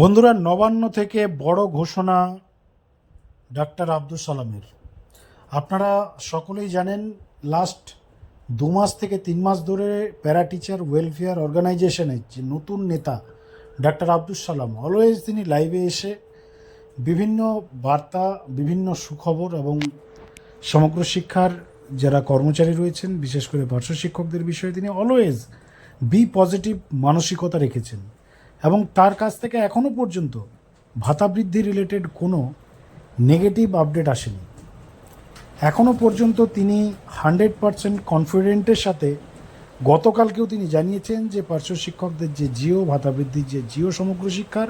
বন্ধুরা, নবান্ন থেকে বড় ঘোষণা ডাক্তার আব্দুল সালামের। আপনারা সকলেই জানেন লাস্ট দু মাস থেকে তিন মাস ধরে প্যারা টিচার ওয়েলফেয়ার অর্গানাইজেশনের যে নতুন নেতা ডাক্তার আব্দুল সালাম অলওয়েজ তিনি লাইভে এসে বিভিন্ন বার্তা, বিভিন্ন সুখবর এবং সমগ্র শিক্ষার যারা কর্মচারী রয়েছেন, বিশেষ করে পার্শ্ব শিক্ষকদের বিষয়ে তিনি অলওয়েজ বি পজিটিভ মানসিকতা রেখেছেন। এবং তার কাছ থেকে এখনও পর্যন্ত ভাতা বৃদ্ধি রিলেটেড কোনো নেগেটিভ আপডেট আসেনি। এখনও পর্যন্ত তিনি হান্ড্রেড পারসেন্ট কনফিডেন্টের সাথে গতকালকেও তিনি জানিয়েছেন যে পার্শ্ব শিক্ষকদের যে জিও ভাতা বৃদ্ধির যে জিও সমগ্র শিক্ষার,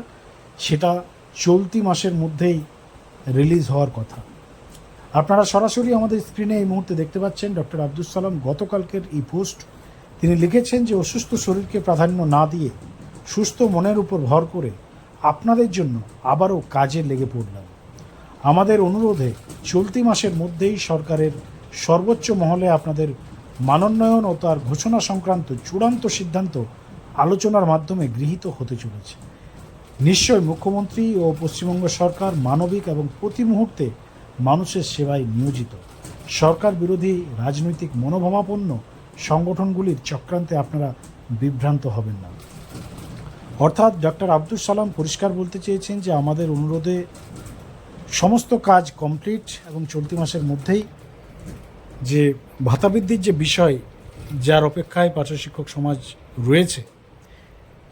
সেটা চলতি মাসের মধ্যেই রিলিজ হওয়ার কথা। আপনারা সরাসরি আমাদের স্ক্রিনে এই মুহূর্তে দেখতে পাচ্ছেন ডক্টর আব্দুল সালাম গতকালকের এই পোস্ট তিনি লিখেছেন যে অসুস্থ শরীরকে প্রাধান্য না দিয়ে সুস্থ মনের উপর ভর করে আপনাদের জন্য আবারও কাজে লেগে পড়লাম। আমাদের অনুরোধে চলতি মাসের মধ্যেই সরকারের সর্বোচ্চ মহলে আপনাদের মানোন্নয়ন ও তার ঘোষণা সংক্রান্ত চূড়ান্ত সিদ্ধান্ত আলোচনার মাধ্যমে গৃহীত হতে চলেছে। নিশ্চয় মুখ্যমন্ত্রী ও পশ্চিমবঙ্গ সরকার মানবিক এবং প্রতি মুহূর্তে মানুষের সেবায় নিয়োজিত। সরকার বিরোধী রাজনৈতিক মনোভাবাপন্ন সংগঠনগুলির চক্রান্তে আপনারা বিভ্রান্ত হবেন না। অর্থাৎ ডক্টর আব্দুল সালাম পরিষ্কার বলতে চেয়েছেন যে আমাদের অনুরোধে সমস্ত কাজ কমপ্লিট এবং চলতি মাসের মধ্যেই যে ভাতা বৃদ্ধির যে বিষয়, যার অপেক্ষায় পার্শ্ব শিক্ষক সমাজ রয়েছে,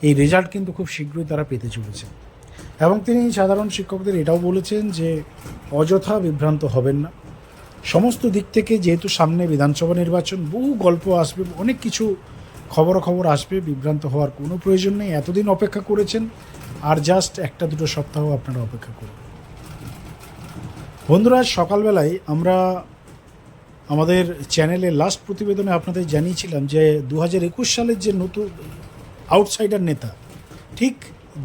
এই রেজাল্ট কিন্তু খুব শীঘ্রই তারা পেতে চলেছে এবং তিনি সাধারণ শিক্ষকদের এটাও বলেছেন যে অযথা বিভ্রান্ত হবেন না। সমস্ত দিক থেকে যেহেতু সামনে বিধানসভা নির্বাচন, বহু গল্প আসবে, অনেক কিছু খবরাখবর আসবে, বিভ্রান্ত হওয়ার কোনো প্রয়োজন নেই। এতদিন অপেক্ষা করেছেন, আর জাস্ট একটা দুটো সপ্তাহ আপনারা অপেক্ষা করুন। বন্ধুরা, সকালবেলায় আমরা আমাদের চ্যানেলে লাস্ট প্রতিবেদনে আপনাদের জানিয়েছিলাম যে দু হাজার একুশ সালের যে নতুন আউটসাইডার নেতা, ঠিক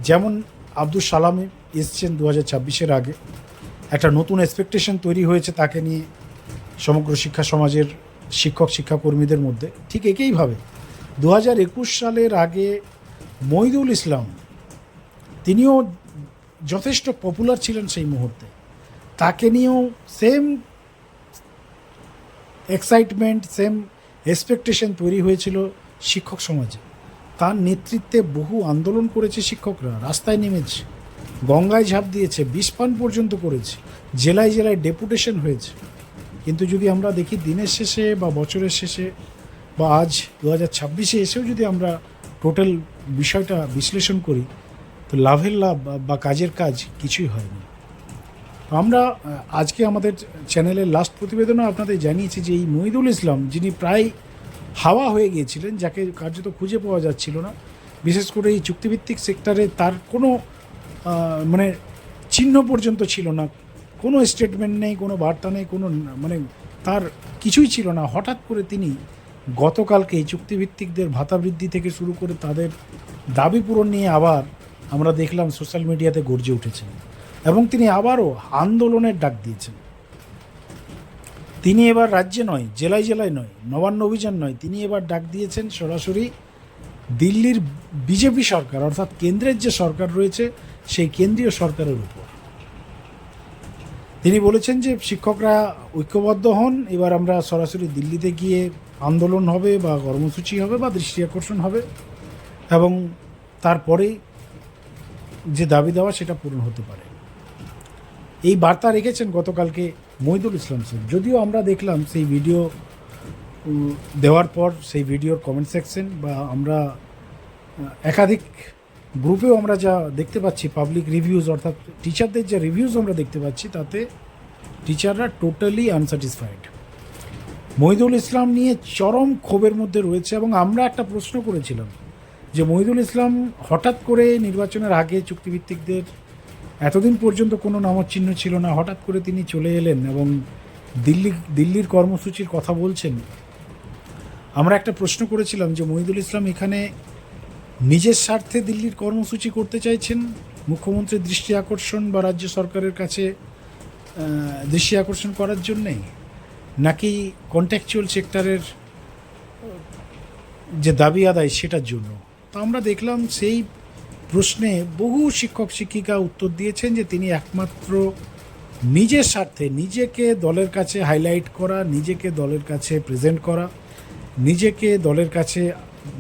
যেমন আব্দুল সালাম এসছেন দু হাজার ছাব্বিশের আগে, একটা নতুন এক্সপেকটেশন তৈরি হয়েছে তাকে নিয়ে সমগ্র শিক্ষা সমাজের শিক্ষক, শিক্ষাকর্মীদের মধ্যে, ঠিক একইভাবে দু হাজার একুশ সালের আগে মইদুল ইসলাম, তিনিও যথেষ্ট পপুলার ছিলেন সেই মুহূর্তে। তাকে নিয়েও সেম এক্সাইটমেন্ট সেম এক্সপেকটেশন তৈরি হয়েছিল শিক্ষক সমাজে। তার নেতৃত্বে বহু আন্দোলন করেছে শিক্ষকরা, রাস্তায় নেমেছে, গঙ্গায় ঝাঁপ দিয়েছে বিষপান পর্যন্ত করেছে, জেলায় জেলায় ডেপুটেশন হয়েছে। কিন্তু যদি আমরা দেখি দিনের শেষে বা বছরের শেষে বা আজ দু হাজার ছাব্বিশে এসেও যদি আমরা টোটাল বিষয়টা বিশ্লেষণ করি, তো লাভের লাভ বা- কাজের কাজ কিছুই হয়নি। আমরা আজকে আমাদের চ্যানেলের লাস্ট প্রতিবেদনে আপনাদের জানিয়েছি যে এই মহিদুল ইসলাম, যিনি প্রায় হাওয়া হয়ে গিয়েছিলেন, যাকে কার্যত খুঁজে পাওয়া যাচ্ছিল না, বিশেষ করে এই চুক্তিভিত্তিক সেক্টরে তার কোনো মানে চিহ্ন পর্যন্ত ছিল না, কোনো স্টেটমেন্ট নেই, কোনো বার্তা নেই, কোনো মানে তার কিছুই ছিল না। হঠাৎ করে তিনি গতকালকে এই চুক্তিভিত্তিকদের ভাতা বৃদ্ধি থেকে শুরু করে তাদের দাবি পূরণ নিয়ে আবার আমরা দেখলাম সোশ্যাল মিডিয়াতে গর্জে উঠেছেন এবং তিনি আবারও আন্দোলনের ডাক দিয়েছেন। তিনি এবার রাজ্যে নয়, জেলায় জেলায় নয়, নবান্ন অভিযান নয়, তিনি এবার ডাক দিয়েছেন সরাসরি দিল্লির বিজেপি সরকার, অর্থাৎ কেন্দ্রের যে সরকার রয়েছে সেই কেন্দ্রীয় সরকারের উপর। তিনি বলেছেন যে শিক্ষকরা ঐক্যবদ্ধ হন, এবার আমরা সরাসরি দিল্লিতে গিয়ে আন্দোলন হবে বা কর্মসূচি হবে বা দৃষ্টি আকর্ষণ হবে এবং তারপরে যে দাবি দেওয়া সেটা পূরণ হতে পারে। এই বার্তা রেখেছেন গতকালকে মহিদুল ইসলাম সিং যদিও আমরা দেখলাম সেই ভিডিও দেওয়ার পর সেই ভিডিওর কমেন্ট সেকশন বা আমরা একাধিক গ্রুপেও আমরা যা দেখতে পাচ্ছি পাবলিক রিভিউজ অর্থাৎ টিচারদের যে রিভিউজ আমরা দেখতে পাচ্ছি, তাতে টিচাররা টোটালি আনস্যাটিসফাইড মহিদুল ইসলাম নিয়ে চরম ক্ষোভের মধ্যে রয়েছে এবং আমরা একটা প্রশ্ন করেছিলাম যে মহিদুল ইসলাম হঠাৎ করে নির্বাচনের আগে চুক্তিভিত্তিকদের এতদিন পর্যন্ত কোনো নামর চিহ্ন ছিল না, হঠাৎ করে তিনি চলে এলেন এবং দিল্লি, দিল্লির কর্মসূচির কথা বলছেন। আমরা একটা প্রশ্ন করেছিলাম যে মহিদুল ইসলাম এখানে নিজের স্বার্থে দিল্লির কর্মসূচি করতে চাইছেন? মুখ্যমন্ত্রীর দৃষ্টি আকর্ষণ বা রাজ্য সরকারের কাছে দৃষ্টি আকর্ষণ করার জন্যে নাকি কন্ট্যাকচুয়াল সেক্টরের যে দাবি আদায় সেটার জন্য? তো আমরা দেখলাম সেই প্রশ্নে বহু শিক্ষক, শিক্ষিকা উত্তর দিয়েছেন যে তিনি একমাত্র নিজের স্বার্থে নিজেকে দলের কাছে হাইলাইট করা, নিজেকে দলের কাছে প্রেজেন্ট করা, নিজেকে দলের কাছে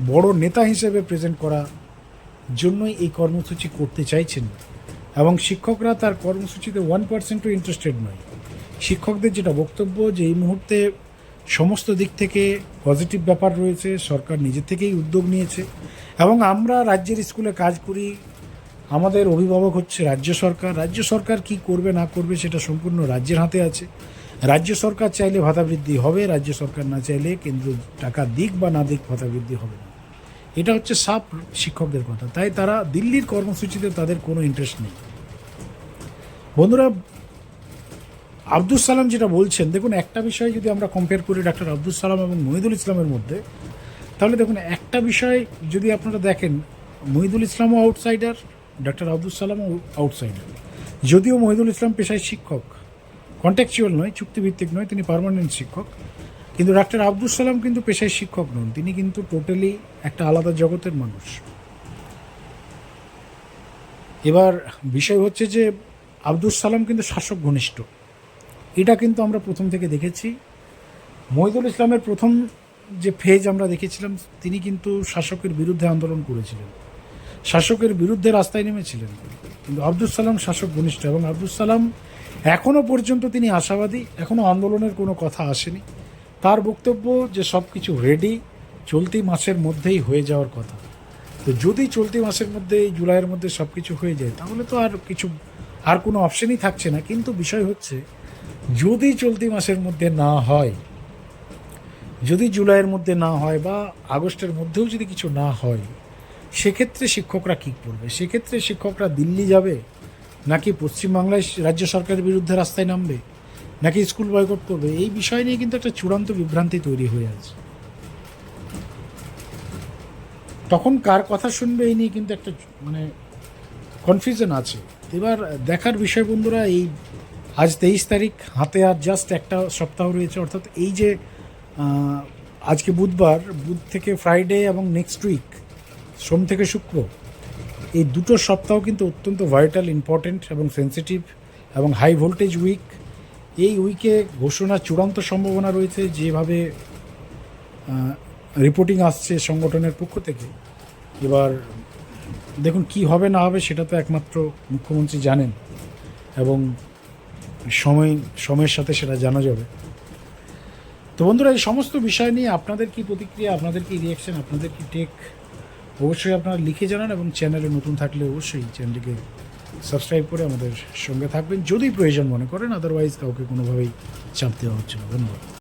বড় নেতা হিসেবে প্রেজেন্ট করা জন্যই এই কর্মসূচি করতে চাইছেন। এবং শিক্ষকরা তার কর্মসূচিতে ওয়ান পার্সেন্টও ইন্টারেস্টেড নয়। শিক্ষকদের যেটা বক্তব্য যে এই মুহূর্তে সমস্ত দিক থেকে পজিটিভ ব্যাপার রয়েছে, সরকার নিজে থেকেই উদ্যোগ নিয়েছে এবং আমরা রাজ্যের স্কুলে কাজ করি, আমাদের অভিভাবক হচ্ছে রাজ্য সরকার। রাজ্য সরকার কি করবে, না করবে সেটা সম্পূর্ণ রাজ্যের হাতে আছে। রাজ্য সরকার চাইলে ভাতা বৃদ্ধি হবে, রাজ্য সরকার না চাইলে কেন্দ্র টাকা দিক বা না দিক ভাতা বৃদ্ধি হবে না। এটা হচ্ছে সাপ শিক্ষকদের কথা। তাই তারা দিল্লির কর্মসূচিতে তাদের কোনো ইন্টারেস্ট নেই। বন্ধুরা আব্দুল সালাম যেটা বলছেন, দেখুন, একটা বিষয় যদি আমরা কম্পেয়ার করি ডাক্তার আব্দুল সালাম এবং মহিদুল ইসলামের মধ্যে, তাহলে দেখুন, একটা বিষয় যদি আপনারা দেখেন, মহিদুল ইসলামও আউটসাইডার ডাক্তার আব্দুল সালামও আউটসাইডার যদিও মহিদুল ইসলাম পেশায় শিক্ষক কন্ট্যাকচুয়াল নয়, চুক্তিভিত্তিক নয়, তিনি পার্মানেন্ট শিক্ষক, কিন্তু ডাক্তার আব্দুল সালাম কিন্তু পেশায় শিক্ষক নন, তিনি কিন্তু টোটালি একটা আলাদা জগতের মানুষ। এবার বিষয় হচ্ছে যে আব্দুল সালাম কিন্তু শাসক ঘনিষ্ঠ। এটা কিন্তু আমরা প্রথম থেকে দেখেছি। মহিদুল ইসলামের প্রথম যে ফেজ আমরা দেখেছিলাম, তিনি কিন্তু শাসকের বিরুদ্ধে আন্দোলন করেছিলেন। শাসকের বিরুদ্ধে রাস্তায় নেমেছিলেন। কিন্তু আব্দুল সালাম শাসক ঘনিষ্ঠ এবং আব্দুল সালাম এখনও পর্যন্ত তিনি আশাবাদী এখনও আন্দোলনের কোনো কথা আসেনি। তার বক্তব্য যে সব কিছু রেডি চলতি মাসের মধ্যেই হয়ে যাওয়ার কথা। তো যদি চলতি মাসের মধ্যে এই জুলাইয়ের মধ্যে সব কিছু হয়ে যায়, তাহলে তো আর কিছু, আর কোনো অপশনই থাকছে না। কিন্তু বিষয় হচ্ছে যদি চলতি মাসের মধ্যে না হয়, যদি জুলাইয়ের মধ্যে না হয় বা আগস্টের মধ্যেও যদি কিছু না হয়, সেক্ষেত্রে শিক্ষকরা কী করবে? সেক্ষেত্রে শিক্ষকরা দিল্লি যাবে নাকি পশ্চিমবাংলায় রাজ্য সরকারের বিরুদ্ধে রাস্তায় নামবে নাকি স্কুল বয়কট করবে? এই বিষয় নিয়ে কিন্তু একটা চূড়ান্ত বিভ্রান্তি তৈরি হয়ে আছে। তখন কার কথা শুনবে এই নিয়ে কিন্তু একটা মানে কনফিউশন আছে। এবার দেখার বিষয় বন্ধুরা, এই আজ তেইশ তারিখ, হাতে আর জাস্ট একটা সপ্তাহ রয়েছে, অর্থাৎ এই যে আজকে বুধবার, বুধ থেকে ফ্রাইডে এবং নেক্সট উইক সোম থেকে শুক্র, এই দুটো সপ্তাহ কিন্তু অত্যন্ত ভাইটাল ইম্পর্ট্যান্ট এবং সেন্সিটিভ এবং হাই ভোল্টেজ উইক এই উইকে ঘোষণা চূড়ান্ত সম্ভাবনা রয়েছে, যেভাবে রিপোর্টিং আসছে সংগঠনের পক্ষ থেকে। এবার দেখুন কি হবে না হবে, সেটা তো একমাত্র মুখ্যমন্ত্রী জানেন। এবং সময়, সময়ের সাথে সেটা জানা যাবে। তো বন্ধুরা, এই সমস্ত বিষয় নিয়ে আপনাদের কি প্রতিক্রিয়া, আপনাদের কি রিয়াকশন আপনাদের কি টেক অবশ্যই আপনারা লিখে জানান এবং চ্যানেলে নতুন থাকলে অবশ্যই চ্যানেলটিকে সাবস্ক্রাইব করে আমাদের সঙ্গে থাকবেন। যদি প্রয়োজন মনে করেন আদারওয়াইজ কাউকে কোনোভাবেই চাপ দেওয়া হচ্ছে না। ধন্যবাদ।